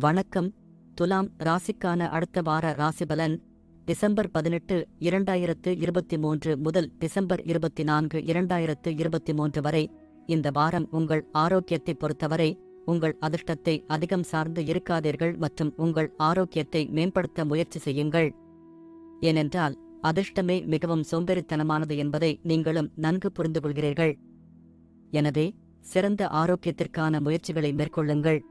வணக்கம். துலாம் ராசிக்கான அடுத்த வார ராசிபலன் டிசம்பர் பதினெட்டு இரண்டாயிரத்து இருபத்தி மூன்று முதல் டிசம்பர் இருபத்தி நான்கு இரண்டாயிரத்து இருபத்தி மூன்று வரை. இந்த வாரம் உங்கள் ஆரோக்கியத்தை பொறுத்தவரை உங்கள் அதிர்ஷ்டத்தை அதிகம் சார்ந்து இருக்காதீர்கள் மற்றும் உங்கள் ஆரோக்கியத்தை மேம்படுத்த முயற்சி செய்யுங்கள். ஏனென்றால் அதிர்ஷ்டமே மிகவும் சோம்பேறித்தனமானது என்பதை நீங்களும் நன்கு புரிந்து கொள்கிறீர்கள் எனவே சிறந்த ஆரோக்கியத்திற்கான முயற்சிகளை மேற்கொள்ளுங்கள்.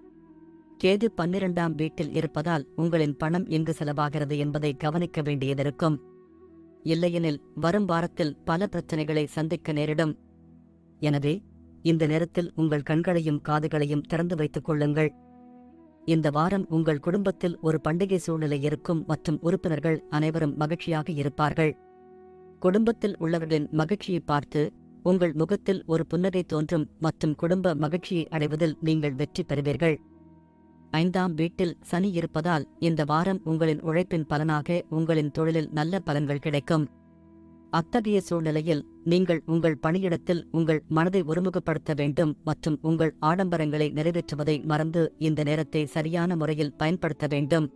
கேது பன்னிரண்டாம் வீட்டில் இருப்பதால் உங்களின் பணம் எங்கு செலவாகிறது என்பதை கவனிக்க வேண்டியதிருக்கும். இல்லையெனில் வரும் வாரத்தில் பல பிரச்சனைகளை சந்திக்க நேரிடும். எனவே இந்த நேரத்தில் உங்கள் கண்களையும் காதுகளையும் திறந்து வைத்துக் கொள்ளுங்கள். இந்த வாரம் உங்கள் குடும்பத்தில் ஒரு பண்டிகை சூழ்நிலை இருக்கும் மற்றும் உறுப்பினர்கள் அனைவரும் மகிழ்ச்சியாக இருப்பார்கள். குடும்பத்தில் உள்ளவர்களின் மகிழ்ச்சியை பார்த்து உங்கள் முகத்தில் ஒரு புன்னகை தோன்றும் மற்றும் குடும்ப மகிழ்ச்சியை அடைவதில் நீங்கள் வெற்றி பெறுவீர்கள். ஐந்தாம் வீட்டில் சனி இருப்பதால் இந்த வாரம் உங்களின் உழைப்பின் பலனாக உங்களின் தொழிலில் நல்ல பலன்கள் கிடைக்கும். அத்தகைய சூழ்நிலையில் நீங்கள் உங்கள் பணியிடத்தில் உங்கள் மனதை ஒருமுகப்படுத்த வேண்டும் மற்றும் உங்கள் ஆடம்பரங்களை நிறைவேற்றுவதை மறந்து இந்த நேரத்தை சரியான முறையில் பயன்படுத்த வேண்டும்.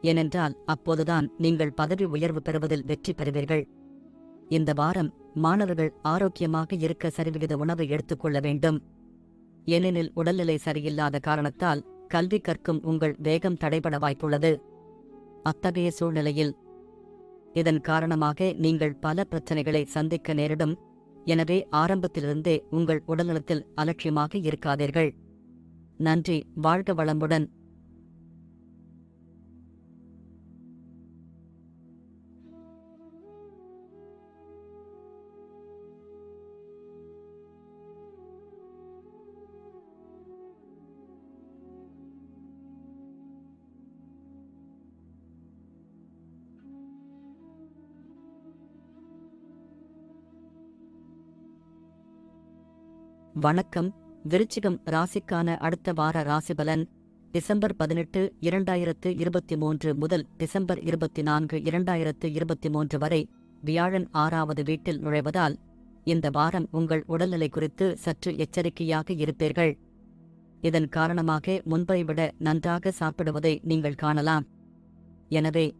ஏனென்றால் அப்போதுதான் நீங்கள் பதவி உயர்வு பெறுவதில் வெற்றி பெறுவீர்கள். இந்த வாரம் மாணவர்கள் ஆரோக்கியமாக இருக்க சரிவிகித உணவை எடுத்துக்கொள்ள வேண்டும். ஏனெனில் உடல்நிலை சரியில்லாத காரணத்தால் கல்வி கற்கும் உங்கள் வேகம் தடைபட வாய்ப்புள்ளது. அத்தகைய சூழ்நிலையில் இதன் காரணமாக நீங்கள் பல பிரச்சனைகளை சந்திக்க நேரிடும். எனவே ஆரம்பத்திலிருந்தே உங்கள் உடல்நலத்தில் அலட்சியமாக இருக்காதீர்கள். நன்றி வாழ்க வளமுடன். வணக்கம். விருச்சிகம் ராசிக்கான அடுத்த வார ராசிபலன் டிசம்பர் பதினெட்டு இரண்டாயிரத்து இருபத்தி மூன்று முதல் டிசம்பர் இருபத்தி நான்கு இரண்டாயிரத்து இருபத்தி மூன்று வரை வியாழன் ஆறாவது வீட்டில் நுழைவதால் இந்த வாரம் உங்கள் உடல்நிலை குறித்து சற்று எச்சரிக்கையாக இருப்பீர்கள். இதன் காரணமாக முன்பை விட நன்றாக சாப்பிடுவதை நீங்கள் காணலாம். எனவே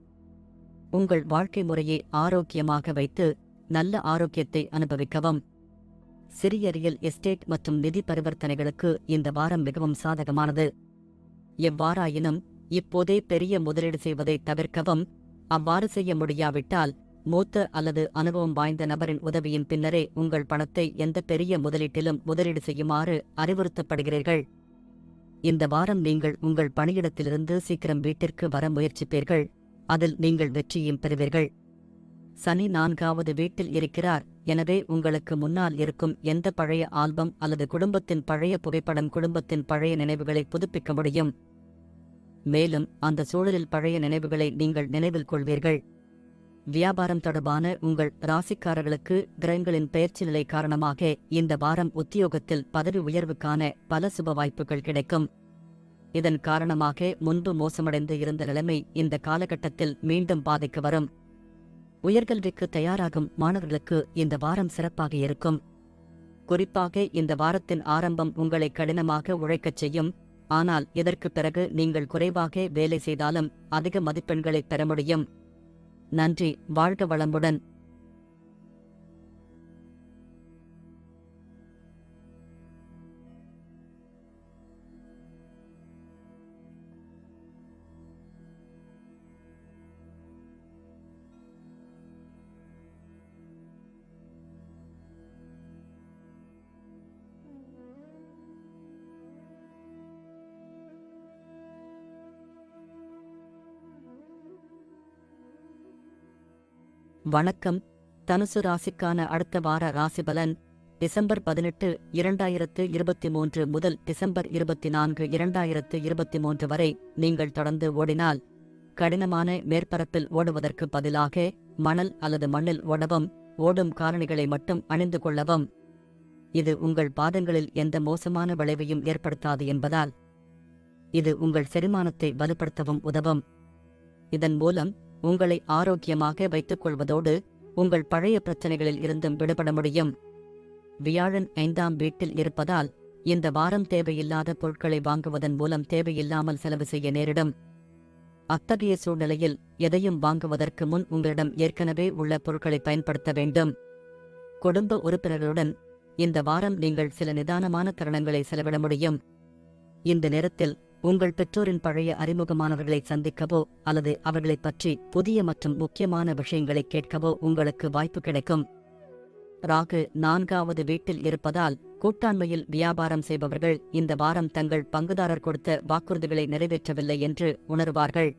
உங்கள் வாழ்க்கை முறையை ஆரோக்கியமாக வைத்து நல்ல ஆரோக்கியத்தை அனுபவிக்கவும். சிறிய ரியல் எஸ்டேட் மற்றும் நிதி பரிவர்த்தனைகளுக்கு இந்த வாரம் மிகவும் சாதகமானது. எவ்வாறாயினும் இப்போதே பெரிய முதலீடு செய்வதை தவிர்க்கவும் அவ்வாறு செய்ய முடியாவிட்டால் மூத்த அல்லது அனுபவம் வாய்ந்த நபரின் உதவியின் பின்னரே உங்கள் பணத்தை எந்த பெரிய முதலீட்டிலும் முதலீடு செய்யுமாறு அறிவுறுத்தப்படுகிறீர்கள். இந்த வாரம் நீங்கள் உங்கள் பணியிடத்திலிருந்து சீக்கிரம் வீட்டிற்கு வர முயற்சிப்பீர்கள். அதில் நீங்கள் வெற்றியும் பெறுவீர்கள். சனி நான்காவது வீட்டில் இருக்கிறார். எனவே உங்களுக்கு முன்னால் இருக்கும் எந்த பழைய ஆல்பம் அல்லது குடும்பத்தின் பழைய புகைப்படம் குடும்பத்தின் பழைய நினைவுகளை புதுப்பிக்க முடியும். மேலும் அந்த சூழலில் பழைய நினைவுகளை நீங்கள் நினைவில் கொள்வீர்கள். வியாபாரம் தொடர்பான உங்கள் ராசிக்காரர்களுக்கு கிரகங்களின் பயிற்சி நிலை காரணமாக இந்த வாரம் உத்தியோகத்தில் பதவி உயர்வுக்கான பல சுப வாய்ப்புகள் கிடைக்கும். இதன் காரணமாக முன்பு மோசமடைந்து இருந்த நிலைமை இந்த காலகட்டத்தில் மீண்டும் பாதைக்கு வரும். உயர்கல்விக்கு தயாராகும் மாணவர்களுக்கு இந்த வாரம் சிறப்பாக இருக்கும். குறிப்பாக இந்த வாரத்தின் ஆரம்பம் உங்களை கடினமாக உழைக்கச் செய்யும். ஆனால் இதற்குப் பிறகு நீங்கள் குறைவாக வேலை செய்தாலும் அதிக மதிப்பெண்களை பெற முடியும். நன்றி வாழ்க வளமுடன். வணக்கம். தனுசு ராசிக்கான அடுத்த வார ராசிபலன் டிசம்பர் பதினெட்டு இரண்டாயிரத்து இருபத்தி மூன்று முதல் டிசம்பர் இருபத்தி நான்கு இரண்டாயிரத்து இருபத்தி மூன்று வரை நீங்கள் தொடர்ந்து ஓடினால் கடினமான மேற்பரப்பில் ஓடுவதற்கு பதிலாக மணல் அல்லது மண்ணில் ஓடவும் ஓடும் காரணிகளை மட்டும் அணிந்து கொள்ளவும். இது உங்கள் பாதங்களில் எந்த மோசமான விளைவையும் ஏற்படுத்தாது என்பதால் இது உங்கள் செரிமானத்தை வலுப்படுத்தவும் உதவும். இதன் மூலம் உங்களை ஆரோக்கியமாக வைத்துக் கொள்வதோடு உங்கள் பழைய பிரச்சனைகளில் இருந்தும் விடுபட முடியும். வியாழன் ஐந்தாம் வீட்டில் இருப்பதால் இந்த வாரம் தேவையில்லாத பொருட்களை வாங்குவதன் மூலம் தேவையில்லாமல் செலவு செய்ய நேரிடும். அத்தகைய சூழ்நிலையில் எதையும் வாங்குவதற்கு முன் உங்களிடம் ஏற்கனவே உள்ள பொருட்களை பயன்படுத்த வேண்டும். குடும்ப உறுப்பினர்களுடன் இந்த வாரம் நீங்கள் சில நிதானமான தருணங்களை செலவிட முடியும். இந்த நேரத்தில் உங்கள் பெற்றோரின் பழைய அறிமுகமானவர்களை சந்திக்கவோ அல்லது அவர்களைப் பற்றி புதிய மற்றும் முக்கியமான விஷயங்களை கேட்கவோ உங்களுக்கு வாய்ப்பு கிடைக்கும். ராகு நான்காவது வீட்டில் இருப்பதால் கூட்டாண்மையில் வியாபாரம் செய்பவர்கள் இந்த வாரம் தங்கள் பங்குதாரர் கொடுத்த வாக்குறுதிகளை நிறைவேற்றவில்லை என்று உணருவார்கள்.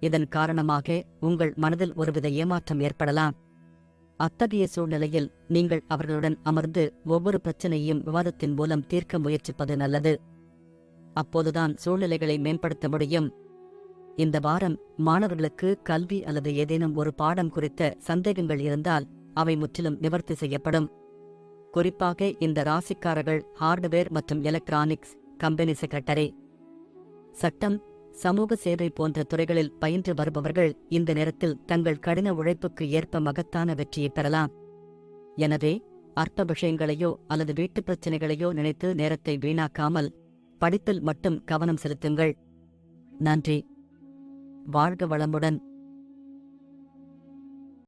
இதன் காரணமாக உங்கள் மனதில் ஒருவித ஏமாற்றம் ஏற்படலாம். அத்தகைய சூழ்நிலையில் நீங்கள் அவர்களுடன் அமர்ந்து ஒவ்வொரு பிரச்சனையையும் விவாதத்தின் மூலம் தீர்க்க முயற்சிப்பது நல்லது. அப்போதுதான் சூழ்நிலைகளை மேம்படுத்த முடியும். இந்த வாரம் மாணவர்களுக்கு கல்வி அல்லது ஏதேனும் ஒரு பாடம் குறித்த சந்தேகங்கள் இருந்தால் அவை முற்றிலும் நிவர்த்தி செய்யப்படும். குறிப்பாக இந்த ராசிக்காரர்கள் ஹார்ட்வேர் மற்றும் எலக்ட்ரானிக்ஸ் கம்பெனி செக்ரட்டரி. சட்டம் சமூக சேவை போன்ற துறைகளில் பயின்று வருபவர்கள் இந்த நேரத்தில் தங்கள் கடின உழைப்புக்கு ஏற்ப மகத்தான வெற்றியை பெறலாம். எனவே அற்ப விஷயங்களையோ அல்லது வீட்டுப் பிரச்சினைகளையோ நினைத்து நேரத்தை வீணாக்காமல் படிப்பில் மட்டும் கவனம் செலுத்துங்கள். நன்றி. வாழ்க வளமுடன்.